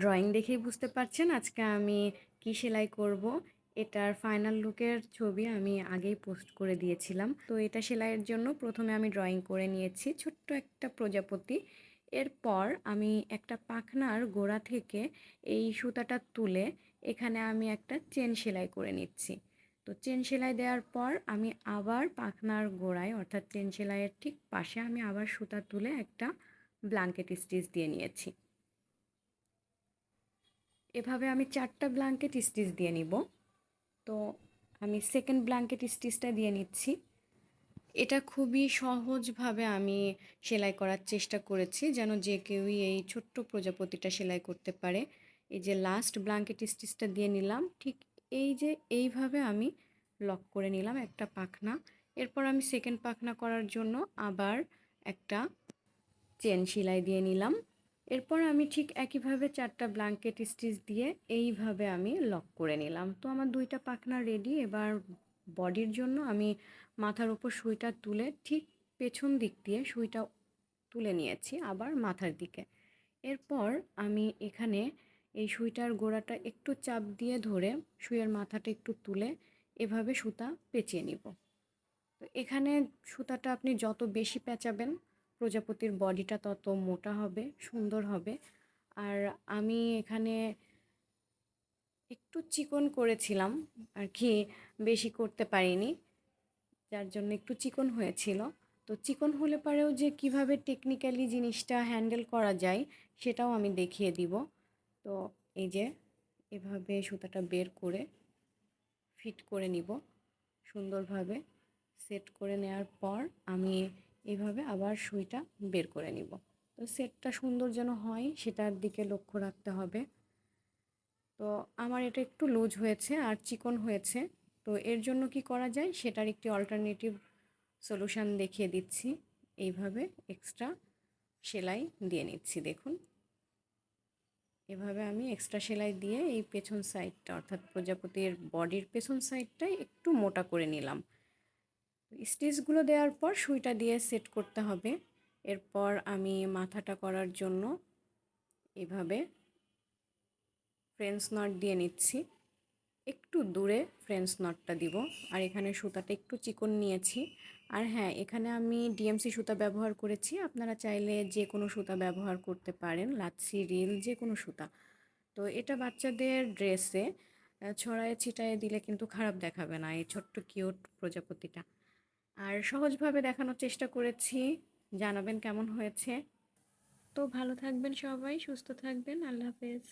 Drawing দেখেই বুঝতে পারছেন আজকে আমি কি সেলাই করব। এটার ফাইনাল লুকের ছবি আমি আগেই পোস্ট করে দিয়েছিলাম। তো এটা সেলাইয়ের জন্য প্রথমে আমি ড্রয়িং করে নিয়েছি ছোট্ট একটা প্রজাপতি। এরপর আমি একটা পাখনার গোড়া থেকে এই সুতাটা তুলে এখানে আমি একটা চেন সেলাই করে নিচ্ছি। তো চেন সেলাই দেওয়ার পর আমি আবার পাখনার গোড়ায় অর্থাৎ চেন সেলাইয়ের ঠিক পাশে আমি আবার সুতা তুলে একটা ব্ল্যাঙ্কেট স্টিচ দিয়ে নিয়েছি। এভাবে আমি চারটা ব্ল্যাঙ্কেট স্টিচ দিয়ে নিব। তো আমি সেকেন্ড ব্ল্যাঙ্কেট স্টিচটা দিয়ে নিচ্ছি। এটা খুবই সহজভাবে আমি সেলাই করার চেষ্টা করেছি, যেন যে কেউই এই ছোট্ট প্রজাপতিটা সেলাই করতে পারে। এই যে লাস্ট ব্ল্যাঙ্কেট স্টিচটা দিয়ে নিলাম, ঠিক এই যে এইভাবে আমি লক করে নিলাম একটা পাখনা। এরপর আমি সেকেন্ড পাখনা করার জন্য আবার একটা চেন সেলাই দিয়ে নিলাম। এরপর আমি ঠিক একইভাবে চারটা ব্ল্যাঙ্কেট স্টিচ দিয়ে এইভাবে আমি লক করে নিলাম। তো আমার দুইটা পাখনা রেডি এবার বডির জন্য আমি মাথার উপর সুইটা তুলে ঠিক পেছন দিক দিয়ে সুইটা তুলে নিয়েছি আবার মাথার দিকে। এরপর আমি এখানে এই সুইটার গোড়াটা একটু চাপ দিয়ে ধরে সুইয়ের মাথাটা একটু তুলে এভাবে সুতা পেঁচিয়ে নিব। তো এখানে সুতাটা আপনি যত বেশি পেঁচাবেন প্রজাপতির বডিটা তত মোটা হবে, সুন্দর হবে। আর আমি এখানে একটু চিকন করেছিলাম, আর কি বেশি করতে পারিনি, যার জন্য একটু চিকন হয়েছিল। তো চিকন হলে পারেও যে কীভাবে টেকনিক্যালি জিনিসটা হ্যান্ডেল করা যায়, সেটাও আমি দেখিয়ে দিব। তো এই যে এভাবে সুতাটা বের করে ফিট করে নিব। সুন্দরভাবে সেট করে নেওয়ার পর আমি এইভাবে আবার সুইটা বের করে নিব। তো সেটটা সুন্দর যেন হয়, সেটার দিকে লক্ষ্য রাখতে হবে। তো আমার এটা একটু লুজ হয়েছে আর চিকন হয়েছে। তো এর জন্য কি করা যায়? সেটার একটি অল্টারনেটিভ সলিউশান দেখিয়ে দিচ্ছি। এইভাবে এক্সট্রা সেলাই দিয়ে নিচ্ছি, দেখুন। এভাবে আমি এক্সট্রা সেলাই দিয়ে এই পেছন সাইডটা অর্থাৎ প্রজাপতির বডির পেছন সাইডটাই একটু মোটা করে নিলাম। স্টিচগুলো দেওয়ার পর সুইটা দিয়ে সেট করতে হবে। এরপর আমি মাথাটা করার জন্য এভাবে ফ্রেন্স নট দিয়ে নিচ্ছি। একটু দূরে ফ্রেন্স নটটা দিব। আর এখানে সুতাটা একটু চিকন নিয়েছি। আর হ্যাঁ এখানে আমি ডিএমসি সুতা ব্যবহার করেছি। আপনারা চাইলে যে কোনো সুতা ব্যবহার করতে পারেন, লাচ্ছি, রিল, যে কোনো সুতা। তো এটা বাচ্চাদের ড্রেসে ছড়ায় ছিটায় দিলে কিন্তু খারাপ দেখাবে না। এই ছোট্ট, কিউট প্রজাপতিটা। আর সহজভাবে দেখানোর চেষ্টা করেছি। জানাবেন কেমন হয়েছে। তো ভালো থাকবেন সবাই, সুস্থ থাকবেন। আল্লাহ হাফেজ।